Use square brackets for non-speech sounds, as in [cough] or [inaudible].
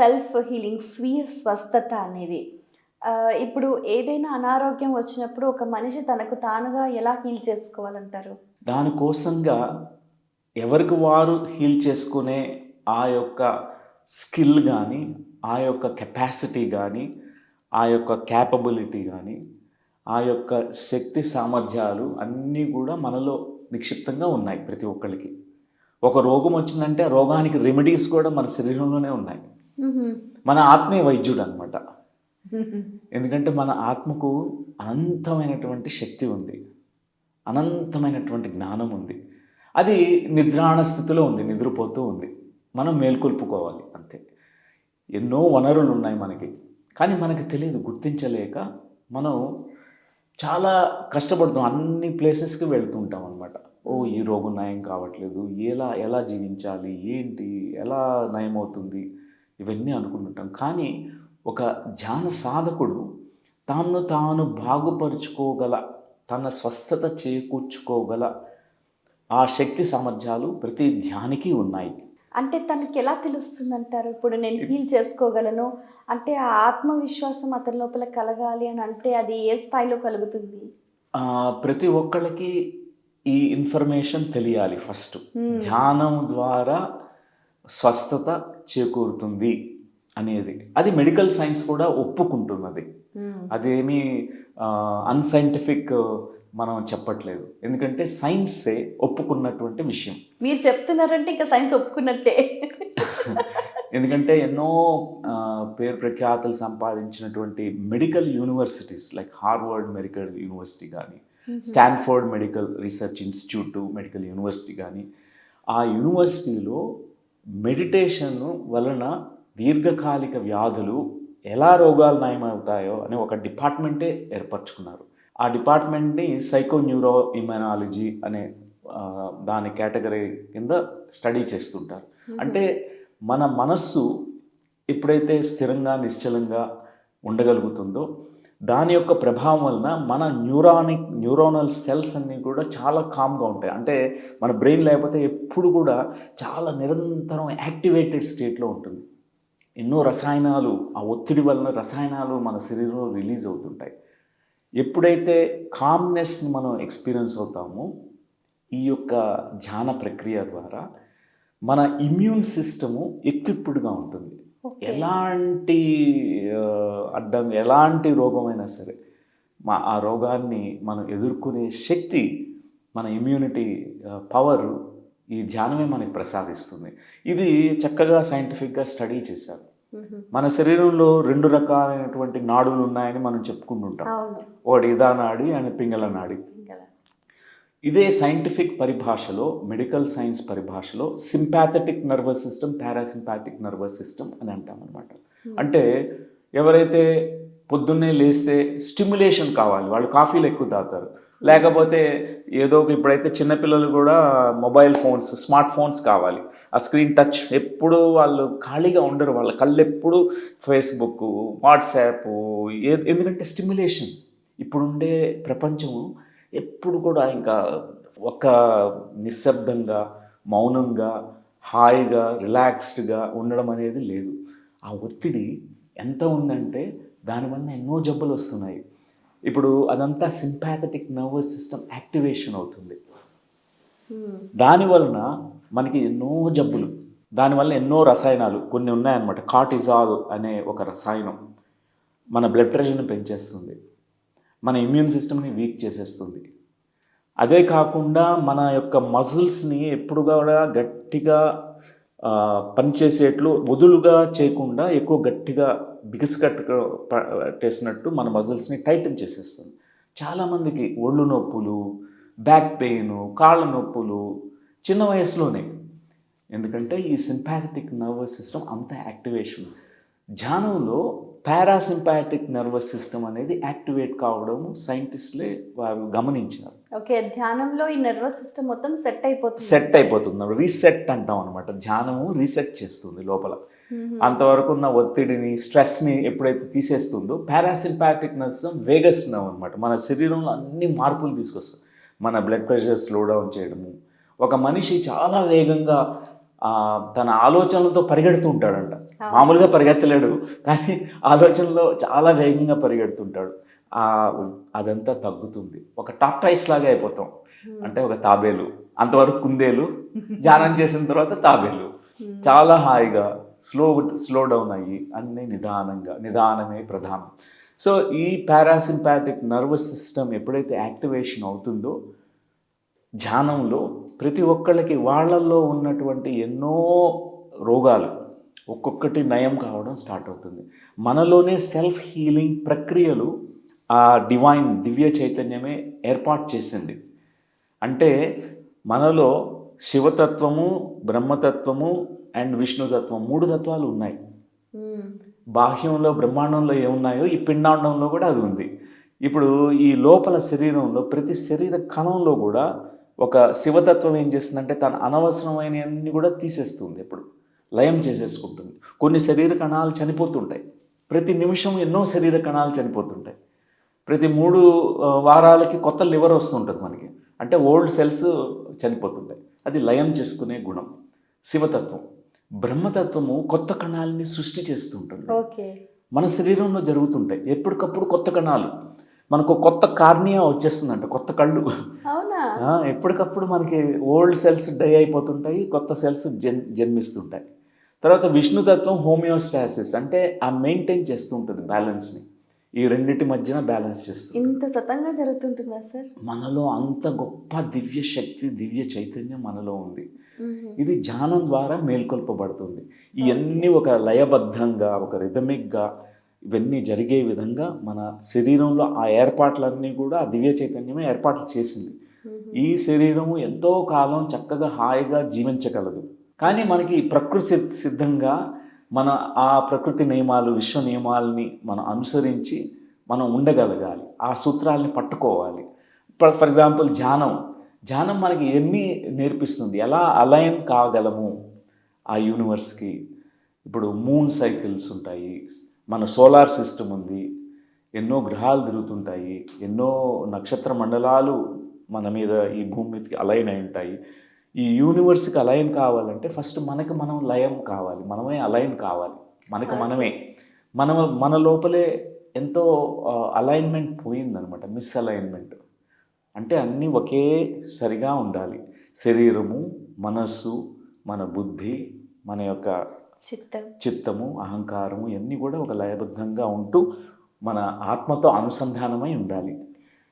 Self healing స్వీయ స్వస్థత అనేది. ఇప్పుడు ఏదైనా అనారోగ్యం వచ్చినప్పుడు ఒక మనిషి తనకు తానుగా ఎలా హీల్ చేసుకోవాలంటారు? దానికోసంగా ఎవరికి వారు హీల్ చేసుకునే ఆ యొక్క స్కిల్ కానీ ఆ యొక్క కెపాసిటీ కానీ ఆ యొక్క క్యాపబిలిటీ కానీ ఆ యొక్క శక్తి సామర్థ్యాలు అన్నీ కూడా మనలో నిక్షిప్తంగా ఉన్నాయి ప్రతి ఒక్కరికి ఒక రోగం వచ్చిందంటే ఆ రోగానికి రెమెడీస్ కూడా మన శరీరంలోనే ఉన్నాయి. మన ఆత్మీయ వైద్యుడు అనమాట ఎందుకంటే మన ఆత్మకు అనంతమైనటువంటి శక్తి ఉంది. అనంతమైనటువంటి జ్ఞానం ఉంది. అది నిద్రాణ స్థితిలో ఉంది నిద్రపోతూ ఉంది. మనం మేల్కొల్పుకోవాలి అంతే. ఎన్నో వనరులు ఉన్నాయి మనకి. కానీ మనకి తెలియదు గుర్తించలేక మనం చాలా కష్టపడుతాం అన్ని ప్లేసెస్కి వెళ్తుంటాం అనమాట ఓ ఈ రోగం నయం కావట్లేదు. ఎలా ఎలా జీవించాలి? ఏంటి? ఎలా నయం అవుతుంది ఇవన్నీ అనుకుంటుంటాం. కానీ ఒక ధ్యాన సాధకుడు తాను తాను బాగుపరుచుకోగల తన స్వస్థత చేకూర్చుకోగల ఆ శక్తి సామర్థ్యాలు ప్రతి ధ్యానికి ఉన్నాయి. అంటే తనకి ఎలా తెలుస్తుంది అంటారు ఇప్పుడు నేను హీల్ చేసుకోగలను అంటే ఆ ఆత్మవిశ్వాసం అతని లోపల కలగాలి అని అంటే అది ఏ స్థాయిలో కలుగుతుంది? ప్రతి ఒక్కళ్ళకి ఈ ఇన్ఫర్మేషన్ తెలియాలి ఫస్ట్. ధ్యానం ద్వారా స్వస్థత చేకూరుతుంది అనేది. అది మెడికల్ సైన్స్ కూడా ఒప్పుకుంటున్నది. మ్మ్. అదేమీ అన్సైంటిఫిక్ మనం చెప్పట్లేదు. ఎందుకంటే సైన్సే ఒప్పుకున్నటువంటి విషయం. మీరు చెప్తున్నారంటే ఇంకా సైన్స్ ఒప్పుకున్నట్టే. [laughs] ఎందుకంటే ఎన్నో పేరు ప్రఖ్యాతులు సంపాదించినటువంటి medical universities like Harvard medical university కానీ Stanford medical research institute medical university కానీ ఆ యూనివర్సిటీలో మెడిటేషన్ వలన దీర్ఘకాలిక వ్యాధులు ఎలా రోగాలు నయమవుతాయో అనే ఒక డిపార్ట్మెంటే ఏర్పరచుకున్నారు. ఆ డిపార్ట్మెంట్ని సైకో న్యూరో ఇమ్యునాలజీ అనే దాని కేటగిరీ కింద స్టడీ చేస్తుంటారు. అంటే మన మనస్సు ఎప్పుడైతే స్థిరంగా నిశ్చలంగా ఉండగలుగుతుందో దాని యొక్క ప్రభావం వలన మన న్యూరానిక్ న్యూరోనల్ సెల్స్ అన్నీ కూడా చాలా కామ్గా ఉంటాయి. అంటే మన బ్రెయిన్ లేకపోతే ఎప్పుడు కూడా చాలా నిరంతరం యాక్టివేటెడ్ స్టేట్లో ఉంటుంది. ఎన్నో రసాయనాలు ఆ ఒత్తిడి వలన రసాయనాలు మన శరీరంలో రిలీజ్ అవుతుంటాయి. ఎప్పుడైతే కామ్నెస్ని మనం ఎక్స్పీరియన్స్ అవుతామో ఈ యొక్క ధ్యాన ప్రక్రియ ద్వారా మన ఇమ్యూన్ సిస్టము ఎక్విప్డ్గా ఉంటుంది. ఎలాంటి అడ్డం ఎలాంటి రోగమైనా సరే మా ఆ రోగాన్ని మనం ఎదుర్కొనే శక్తి మన ఇమ్యూనిటీ పవర్ ఈ ధ్యానమే మనకి ప్రసాదిస్తుంది. ఇది చక్కగా సైంటిఫిక్గా స్టడీ చేశారు. మన శరీరంలో రెండు రకాలైనటువంటి నాడులు ఉన్నాయని మనం చెప్పుకుంటుంటాం. ఒకటి ఇదా నాడి అండ్ పింగళ నాడి ఇదే సైంటిఫిక్ పరిభాషలో మెడికల్ సైన్స్ పరిభాషలో sympathetic nervous system parasympathetic nervous system అని అంటాం అనమాట అంటే ఎవరైతే పొద్దున్నే లేస్తే స్టిమ్యులేషన్ కావాలి వాళ్ళు కాఫీలు ఎక్కువ తాగుతారు. లేకపోతే ఏదో ఇప్పుడైతే చిన్నపిల్లలు కూడా మొబైల్ ఫోన్స్ స్మార్ట్ ఫోన్స్ కావాలి. ఆ స్క్రీన్ టచ్ ఎప్పుడు వాళ్ళు ఖాళీగా ఉండరు వాళ్ళ కళ్ళు ఎప్పుడు ఫేస్బుక్ వాట్సాప్ ఎందుకంటే స్టిమ్యులేషన్ ఇప్పుడుండే ప్రపంచం ఎప్పుడు కూడా ఇంకా ఒక నిశ్శబ్దంగా మౌనంగా హాయిగా రిలాక్స్డ్గా ఉండడం అనేది లేదు. ఆ ఒత్తిడి ఎంత ఉందంటే దానివల్ల ఎన్నో జబ్బులు వస్తున్నాయి. ఇప్పుడు అదంతా సింపాథటిక్ నర్వస్ సిస్టమ్ యాక్టివేషన్ అవుతుంది. దాని వలన మనకి ఎన్నో జబ్బులు దానివల్ల ఎన్నో రసాయనాలు కొన్ని ఉన్నాయన్నమాట. కార్టిజాల్ అనే ఒక రసాయనం మన బ్లడ్ ప్రెషర్ని పెంచేస్తుంది. మన ఇమ్యూన్ సిస్టమ్ని వీక్ చేసేస్తుంది. అదే కాకుండా మన యొక్క మజిల్స్ని ఎప్పుడు కూడా గట్టిగా పనిచేసేట్లు వదులుగా చేయకుండా ఎక్కువ గట్టిగా బిగుసుకట్టు పట్టేసినట్టు మన మజిల్స్ని టైటన్ చేసేస్తుంది. చాలామందికి ఒళ్ళు నొప్పులు బ్యాక్ పెయిన్ కాళ్ళ నొప్పులు చిన్న వయసులోనే. ఎందుకంటే ఈ సింపాథటిక్ నర్వస్ సిస్టమ్ అంత యాక్టివేషన్ ధ్యానంలో పారాసింపాథిక్ నర్వస్ సిస్టమ్ అనేది యాక్టివేట్ కావడం సైంటిస్టులే వారు గమనించారు ఓకే ధ్యానంలో ఈ నర్వస్ సిస్టమ్ మొత్తం సెట్ అయిపోతుంది. సెట్ అయిపోతుంది. రీసెట్ అంటాం అనమాట ధ్యానము రీసెట్ చేస్తుంది లోపల. అంతవరకు ఉన్న ఒత్తిడిని స్ట్రెస్ని ఎప్పుడైతే తీసేస్తుందో పారాసింపాథిక్ నర్వ్ వేగస్ నర్వ్ అనమాట మన శరీరంలో అన్ని మార్పులు తీసుకొస్తుంది మన బ్లడ్ ప్రెషర్ స్లో డౌన్ చేయడము. ఒక మనిషి చాలా వేగంగా తన ఆలోచనలతో పరిగెడుతూ ఉంటాడంట. మామూలుగా పరిగెత్తలేడు కానీ ఆలోచనలో చాలా వేగంగా పరిగెడుతుంటాడు. ఆ అదంతా తగ్గుతుంది. ఒక టాప్ టైస్ లాగా అయిపోతాం. అంటే ఒక తాబేలు. అంతవరకు కుందేలు. ధ్యానం చేసిన తర్వాత తాబేలు. చాలా హాయిగా స్లో స్లో డౌన్ అయ్యి అన్నీ నిదానంగా నిదానమే ప్రధానం. సో ఈ పారాసింపాటిక్ నర్వస్ సిస్టమ్ ఎప్పుడైతే యాక్టివేషన్ అవుతుందో ధ్యానంలో ప్రతి ఒక్కళ్ళకి వాళ్ళల్లో ఉన్నటువంటి ఎన్నో రోగాలు ఒక్కొక్కటి నయం కావడం స్టార్ట్ అవుతుంది. మనలోనే సెల్ఫ్ హీలింగ్ ప్రక్రియలు ఆ డివైన్ దివ్య చైతన్యమే ఏర్పాటు చేసింది. అంటే మనలో శివతత్వము బ్రహ్మతత్వము అండ్ విష్ణుతత్వం మూడు తత్వాలు ఉన్నాయి. బాహ్యంలో బ్రహ్మాండంలో ఏమున్నాయో ఈ పిండాండంలో కూడా అది ఉంది. ఇప్పుడు ఈ లోపల శరీరంలో ప్రతి శరీర కణంలో కూడా ఒక శివతత్వం ఏం చేస్తుందంటే తన అనవసరమైనవన్నీ కూడా తీసేస్తుంది ఇప్పుడు లయం చేసేసుకుంటుంది. కొన్ని శరీర కణాలు చనిపోతుంటాయి. ప్రతి నిమిషం ఎన్నో శరీర కణాలు చనిపోతుంటాయి. ప్రతి మూడు వారాలకి కొత్త లివర్ వస్తుంటుంది మనకి. అంటే ఓల్డ్ సెల్స్ చనిపోతుంటాయి. అది లయం చేసుకునే గుణం. శివతత్వం. బ్రహ్మతత్వము కొత్త కణాలని సృష్టి చేస్తుంటుంది. ఓకే. మన శరీరంలో జరుగుతుంటాయి. ఎప్పటికప్పుడు కొత్త కణాలు. మనకు కొత్త కార్నియా వచ్చేస్తుందంట కొత్త కళ్ళు. ఎప్పటికప్పుడు మనకి ఓల్డ్ సెల్స్ డై అయిపోతుంటాయి కొత్త సెల్స్ జన్ జన్మిస్తుంటాయి. తర్వాత విష్ణుతత్వం హోమియోస్టాసిస్ అంటే ఆ మెయింటైన్ చేస్తూ ఉంటుంది బ్యాలెన్స్ని. ఈ రెండింటి మధ్యన బ్యాలెన్స్ చేస్తుంది. ఇంత సతంగా జరుగుతుంటుందా సార్? మనలో అంత గొప్ప దివ్య శక్తి దివ్య చైతన్యం మనలో ఉంది. ఇది ధ్యానం ద్వారా మేల్కొల్పబడుతుంది. ఇవన్నీ ఒక లయబద్ధంగా ఒక రిథమిక్గా ఇవన్నీ జరిగే విధంగా మన శరీరంలో ఆ ఏర్పాట్లన్నీ కూడా దివ్య చైతన్యమే ఏర్పాట్లు చేసింది. ఈ శరీరము ఎంతో కాలం చక్కగా హాయిగా జీవించగలదు. కానీ మనకి ప్రకృతి సిద్- సిద్ధంగా మన ఆ ప్రకృతి నియమాలు విశ్వ నియమాలని మనం అనుసరించి మనం ఉండగలగాలి. ఆ సూత్రాలని పట్టుకోవాలి. ఫర్ ఎగ్జాంపుల్ ధ్యానం. ధ్యానం మనకి ఎన్ని నేర్పిస్తుంది? ఎలా అలైన్ కాగలము ఆ యూనివర్స్కి? ఇప్పుడు మూన్ సైకిల్స్ ఉంటాయి. మన సోలార్ సిస్టమ్ ఉంది ఎన్నో గ్రహాలు తిరుగుతుంటాయి ఎన్నో నక్షత్ర మండలాలు మన మీద ఈ భూమి మీదకి అలైన్ అయి ఉంటాయి. ఈ యూనివర్స్కి అలైన్ కావాలంటే ఫస్ట్ మనకి మనం లయం కావాలి మనమే అలైన్ కావాలి మనకి మనమే. మన మన లోపలే ఎంతో అలైన్మెంట్ పోయిందనమాట మిస్ అలైన్మెంట్ అంటే అన్నీ ఒకే సరిగా ఉండాలి. శరీరము మనస్సు మన బుద్ధి మన యొక్క చిత్తము అహంకారము ఇవన్నీ కూడా ఒక లయబద్ధంగా ఉంటూ మన ఆత్మతో అనుసంధానమై ఉండాలి.